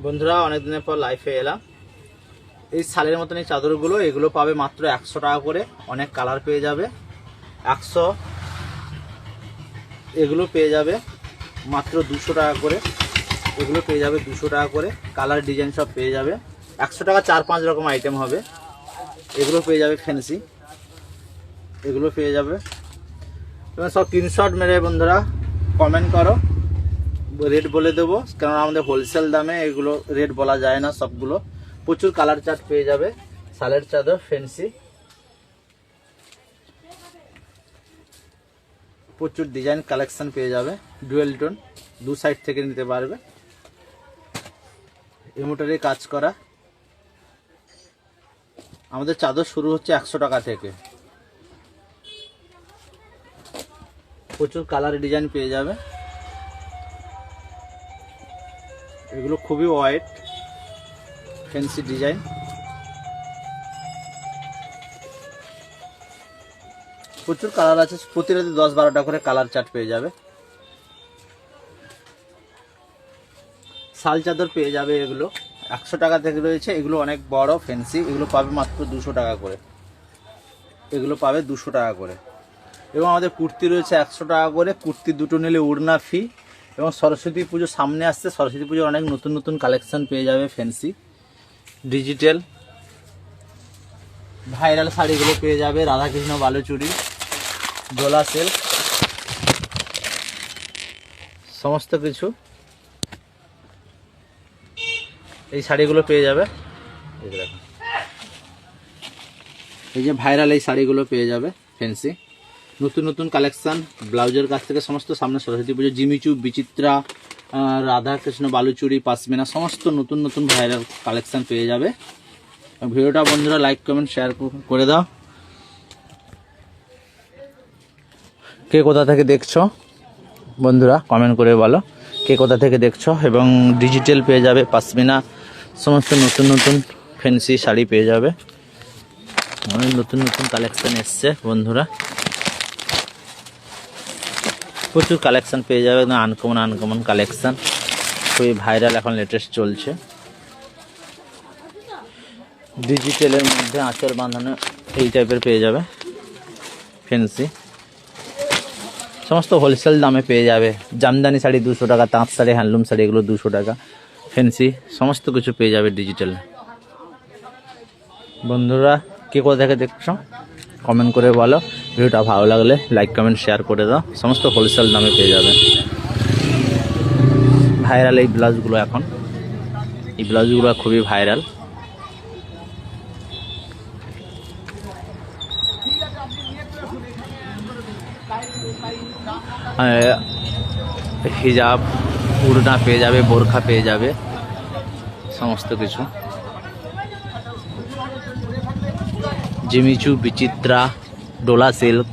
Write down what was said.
বন্ধুরা অনেক দিনের পর লাইফে এলাম। এই শালের মতন এই চাদরগুলো, এগুলো পাবে মাত্র একশো টাকা করে। অনেক কালার পেয়ে যাবে। একশো এগুলো পেয়ে যাবে মাত্র দুশো টাকা করে। এগুলো পেয়ে যাবে দুশো টাকা করে। কালার ডিজাইন সব পেয়ে যাবে। একশো টাকা চার পাঁচ রকম আইটেম হবে। এগুলো পেয়ে যাবে ফ্যান্সি এগুলো পেয়ে যাবে। তুমি সব স্ক্রিনশট মেরে বন্ধুরা কমেন্ট করো। রেট বলে দেবো। কারণ আমাদের হোলসেল দামে এগুলো রেট বলা যায় না সবগুলো। প্রচুর কালার চার্ট পেয়ে যাবে। শালের চাদর ফেন্সি প্রচুর ডিজাইন কালেকশন পেয়ে যাবে। ডুয়েল টোন দু সাইড থেকে নিতে পারবে। এমোটারে কাজ করা। আমাদের চাদর শুরু হচ্ছে একশো টাকা থেকে। প্রচুর কালার ডিজাইন পেয়ে যাবে। এগুলো খুবই ওয়াইট ফ্যান্সি ডিজাইন প্রচুর কালার আছে প্রতিটাতে দশ বারোটা করে কালার চার্ট পেয়ে যাবে। শাল চাদর পেয়ে যাবে এগুলো। একশো টাকা থেকে রয়েছে, এগুলো অনেক বড় ফ্যান্সি এগুলো পাবে মাত্র দুশো টাকা করে। এগুলো পাবে দুশো টাকা করে। এবং আমাদের কুর্তি রয়েছে একশো টাকা করে, কুর্তি দুটো নিলে উড়না ফি এবং সরস্বতী পুজো সামনে আসছে। সরস্বতী পুজোর অনেক নতুন নতুন কালেকশন পেয়ে যাবে ফ্যান্সি ডিজিটাল ভাইরাল শাড়িগুলো পেয়ে যাবে রাধাকৃষ্ণ বালুচুরি, দোলা সিল্ক সমস্ত কিছু। এই শাড়িগুলো পেয়ে যাবে। এই যে ভাইরাল এই শাড়িগুলো পেয়ে যাবে ফ্যান্সি নতুন নতুন কালেকশান ব্লাউজের কাছ থেকে সমস্ত সামনে সরস্বতী পুজো জিমিচু বিচিত্রা রাধাকৃষ্ণ, বালুচুরি, পাসমিনা, সমস্ত নতুন নতুন ভাইরাল কালেকশান পেয়ে যাবে। ভিডিওটা বন্ধুরা লাইক কমেন্ট শেয়ার করে দাও। কে কোথা থেকে দেখছ? বন্ধুরা কমেন্ট করে বলো। কে কোথা থেকে দেখছ? এবং ডিজিটাল পেয়ে যাবে পাসমিনা, সমস্ত নতুন নতুন ফ্যান্সি শাড়ি পেয়ে যাবে। অনেক নতুন নতুন কালেকশান এসছে বন্ধুরা। প্রচুর কালেকশান পেয়ে যাবে, একদম আনকমন আনকমন কালেকশান খুবই ভাইরাল এখন লেটেস্ট চলছে। ডিজিটালের মধ্যে আঁচল বাঁধানো এই টাইপের পেয়ে যাবে ফেন্সি সমস্ত হোলসেল দামে পেয়ে যাবে। জামদানি শাড়ি দুশো টাকা, তাঁত শাড়ি হ্যান্ডলুম শাড়ি এগুলো দুশো টাকা ফেন্সি সমস্ত কিছু পেয়ে যাবে ডিজিটাল বন্ধুরা, কে কোথা থেকে দেখছ? কমেন্ট করে বলো। ভিডিওটা ভালো লাগলে লাইক কমেন্ট শেয়ার করে দাও। সমস্ত হোলসেল দামে পেয়ে যাবে। ভাইরাল এই ব্লাউজগুলো এখন। এই ব্লাউজগুলো খুবই ভাইরাল হিজাব, উড়না পেয়ে যাবে, বোরখা পেয়ে যাবে। সমস্ত কিছু। জিমিচু, বিচিত্রা ডোলা সিল্ক